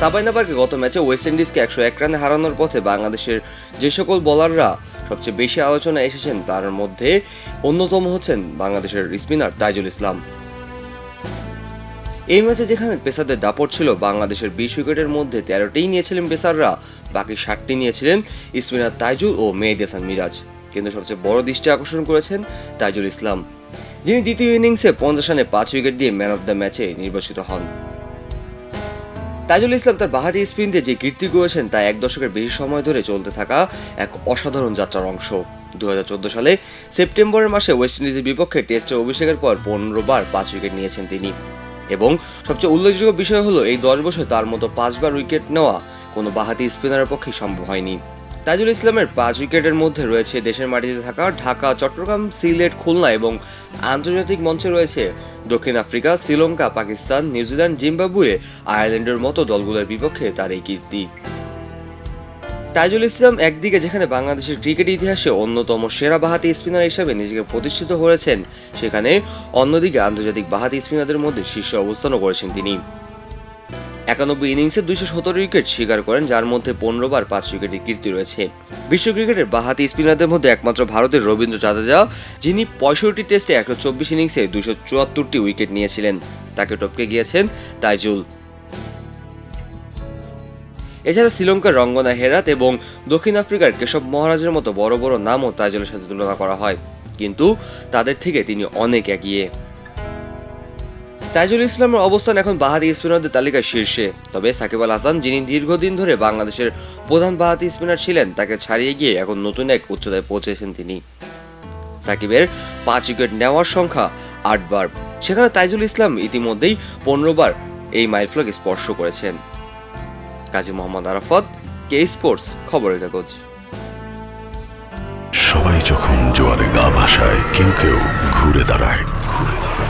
Sabina পার্কে গত ম্যাচে ওয়েস্ট ইন্ডিজকে একশো এক রানে হারানোর পথে বাংলাদেশের যে সকল বোলাররা সবচেয়ে বেশি আলোচনায় এসেছেন, তার মধ্যে অন্যতম হচ্ছেন বাংলাদেশের স্পিনার তাইজুল ইসলাম। এই ম্যাচে যেখানে পেসারদের দাপট ছিল, বাংলাদেশের বিশ উইকেটের মধ্যে তেরোটিই নিয়েছিলেন পেসাররা, বাকি ষাটটি নিয়েছিলেন স্পিনার তাইজুল ও মেহেদি হাসান মিরাজ। কিন্তু সবচেয়ে বড় দৃষ্টি আকর্ষণ করেছেন তাইজুল ইসলাম, যিনি দ্বিতীয় ইনিংসে পঞ্চাশ রানে পাঁচ উইকেট দিয়ে ম্যান অফ দ্য ম্যাচে নির্বাচিত হন। তাজুল ইসলাম তার বাহাতি স্পিন দিয়ে যে কীর্তি করেছেন তা এক দশকের বেশি সময় ধরে চলতে থাকা এক অসাধারণ যাত্রার অংশ। দু হাজার চোদ্দ সালে সেপ্টেম্বরের মাসে ওয়েস্ট ইন্ডিজের বিপক্ষে টেস্টে অভিষেকের পর পনেরো বার পাঁচ উইকেট নিয়েছেন তিনি। এবং সবচেয়ে উল্লেখযোগ্য বিষয় হলো, এই দশ বছর তার মতো পাঁচবার উইকেট নেওয়া কোনো বাহাতি স্পিনারের পক্ষে সম্ভব হয়নি। তাজুল ইসলামের পাঁচ উইকেটের মধ্যে রয়েছে দেশের মাটিতে থাকা ঢাকা, চট্টগ্রাম, সিলেট, খুলনা এবং আন্তর্জাতিক মঞ্চে রয়েছে দক্ষিণ Africa, Sri Lanka, Pakistan, New Zealand, Zimbabwe, আয়ারল্যান্ডের মতো দলগুলোর বিপক্ষে তার এই কীর্তি। তাইজুল ইসলাম একদিকে যেখানে বাংলাদেশের ক্রিকেট ইতিহাসে অন্যতম সেরা বাহাতি স্পিনার হিসেবে নিজেকে প্রতিষ্ঠিত করেছেন, সেখানে অন্যদিকে আন্তর্জাতিক বাহাতি স্পিনারদের মধ্যে শীর্ষে অবস্থানও করেছেন তিনি। একানব্বই ইনিংসে দুইশো সতেরো উইকেট শিকার করেন, যার মধ্যে পনেরো বার পাঁচ উইকেটের কীর্তি রয়েছে। বিশ্ব ক্রিকেটের বাহাতি স্পিনারদের মধ্যে একমাত্র ভারতের রবীন্দ্র জাদেজা, যিনি পঁয়ষট্টি টেস্টে একশো চব্বিশ ইনিংসে দুইশো চুয়াত্তরটি উইকেট নিয়েছিলেন। তাকে টপকে গিয়েছেন তাইজুল। এছাড়া শ্রীলঙ্কার রঙ্গনা হেরাত এবং দক্ষিণ আফ্রিকার কেশব মহারাজের মতো বড় বড় নামও তাইজুলের সাথে তুলনা করা হয়। কিন্তু তাদের থেকে তিনি অনেক এগিয়ে। তাইজুল ইসলামের অবস্থান এখন বাহাতি স্পিনারদের তালিকায় শীর্ষে। তবে সাকিব আল হাসান যিনি দীর্ঘদিন ধরে বাংলাদেশের প্রধান বাহাতি স্পিনার ছিলেন, তাকে ছাড়িয়ে গিয়ে এখন নতুন এক উচ্চতায় পৌঁছেছেন তিনি। সাকিবের পাঁচ উইকেট নেওয়ার সংখ্যা আটবার সেখানে তাইজুল ইসলাম ইতিমধ্যেই পনেরো বার এই মাইলফলক স্পর্শ করেছেন। কাজী মোহাম্মদ আরাফত, কে স্পোর্টস, খবরের কাগজ। সবাই যখন জোয়ারে গা ভাসায়, কেউ কেউ ঘুরে দাঁড়ায়। ঘুরে দাঁড়ায়।